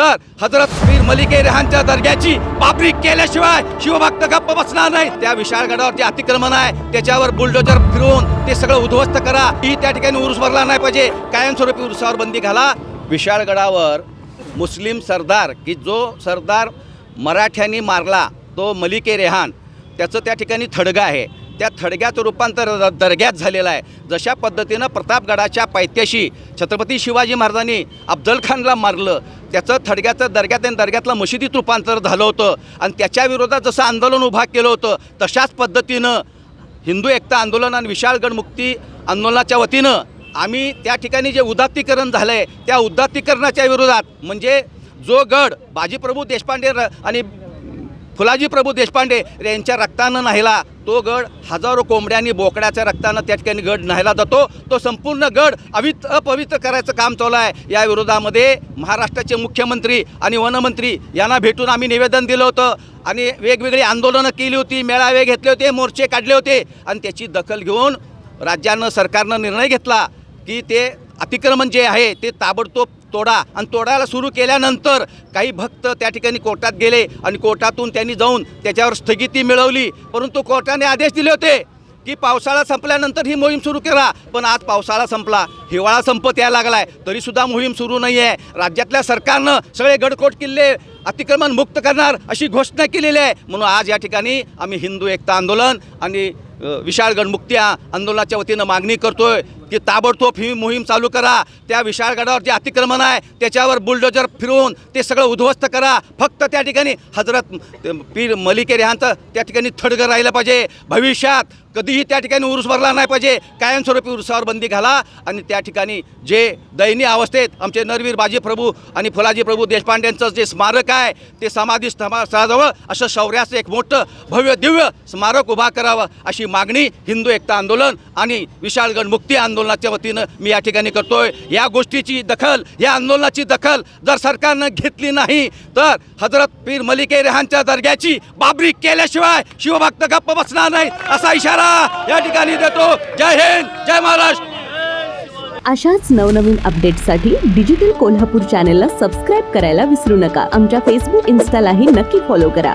तर हजरत पीर मलिके रेहानच्या दर्ग्याची पापरी केल्याशिवाय शिवभक्त गप्प बसणार नाही त्या विशाळगडावर जे अतिक्रमण आहे त्याच्यावर बुलडोजर फिरवून ते सगळं उद्ध्वस्त करा. ही त्या ठिकाणी उरुस भरला नाही पाहिजे. कायमस्वरूपी उरुसावर बंदी घाला. विशाळगडावर मुस्लिम सरदार की जो सरदार मराठ्यांनी मारला तो मलिके रेहान त्याचं त्या ठिकाणी थडगा आहे. त्या थडग्याचं रूपांतर दर्ग्यात झालेलं आहे. जशा पद्धतीनं प्रतापगडाच्या पायथ्याशी छत्रपती शिवाजी महाराजांनी अफजल खानला मारलं त्याचं थडग्याचं दर्ग्यात आणि दर्ग्यातलं मशिदीत रूपांतर झालं होतं. आणि त्याच्या विरोधात जसं आंदोलन उभा केलं होतं तशाच पद्धतीनं हिंदू एकता आंदोलन आणि विशाळगड मुक्ती आंदोलनाच्या वतीनं आम्ही त्या ठिकाणी जे उदात्तीकरण झालं आहे त्या उदात्तीकरणाच्या विरोधात म्हणजे जो गड बाजीप्रभू देशपांडे र- आणि फुलाजी प्रभू देशपांडे यांच्या रक्तानं नाहिला तो गड हजारो कोंबड्यांनी बोकड्याच्या रक्तानं त्या ठिकाणी गड न्हायला जातो. तो संपूर्ण गड अवित अपवित्र करायचं काम चालू आहे. या विरोधामध्ये महाराष्ट्राचे मुख्यमंत्री आणि वनमंत्री यांना भेटून आम्ही निवेदन दिलं होतं आणि वेगवेगळी आंदोलनं केली होती मेळावे घेतले होते मोर्चे काढले होते. आणि त्याची दखल घेऊन राज्यानं सरकारनं निर्णय घेतला की ते अतिक्रमण जे आहे ते ताबडतोब तोडा. आणि तोडायला सुरू केल्यानंतर काही भक्त त्या ठिकाणी कोर्टात गेले आणि कोर्टातून त्यांनी जाऊन त्याच्यावर स्थगिती मिळवली. परंतु कोर्टाने आदेश दिले होते की पावसाळा संपल्यानंतर ही मोहीम सुरू करा. पण आज पावसाळा संपला. हिवाळा संपत यायला लागलाय. तरीसुद्धा मोहीम सुरू नाही आहे राज्यातल्या सरकारनं सगळे गडकोट किल्ले अतिक्रमण मुक्त करणार अशी घोषणा केलेली आहे. म्हणून आज या ठिकाणी आम्ही हिंदू एकता आंदोलन आणि विशाळगड मुक्ती आंदोलनाच्या वतीनं मागणी करतोय. की ताबडतोब ही मोहीम चालू करा. त्या विशाळगडावर जे अतिक्रमण आहे त्याच्यावर बुलडोजर फिरवून ते सगळं उद्ध्वस्त करा. फक्त त्या ठिकाणी हजरत पीर मलिके रेहांचं त्या ठिकाणी थडगं राहिलं पाहिजे. भविष्यात कधीही त्या ठिकाणी उरूस भरला नाही पाहिजे. कायमस्वरूपी उरुसावर बंदी घाला आणि त्या ठिकाणी जे दयनीय अवस्थेत आमचे नरवीर बाजी प्रभू आणि फुलाजी प्रभू देशपांड्यांचं जे स्मारक आहे ते समाधी स्थळाजवळ असं शौर्याचं एक मोठं भव्य दिव्य स्मारक उभा करावं अशी मागणी हिंदू एकता आंदोलन आणि विशाळगड मुक्ती आंदोलनाच्या वतीनं मी या ठिकाणी करतोय. या गोष्टीची दखल या आंदोलनाची दखल जर सरकारनं घेतली नाही तर हजरत पीर मलिके रेहानच्या दर्ग्याची बाबरी केल्याशिवाय शिवभक्त गप्प बसणार नाही असा इशारा या ठिकाणी देतो. जय हिंद जय महाराष्ट्र. अशाच नवनवीन अपडेट्ससाठी डिजिटल कोल्हापूर चॅनेलला सबस्क्राईब करायला विसरू नका. आमच्या फेसबुक इन्स्टालाही नक्की फॉलो करा.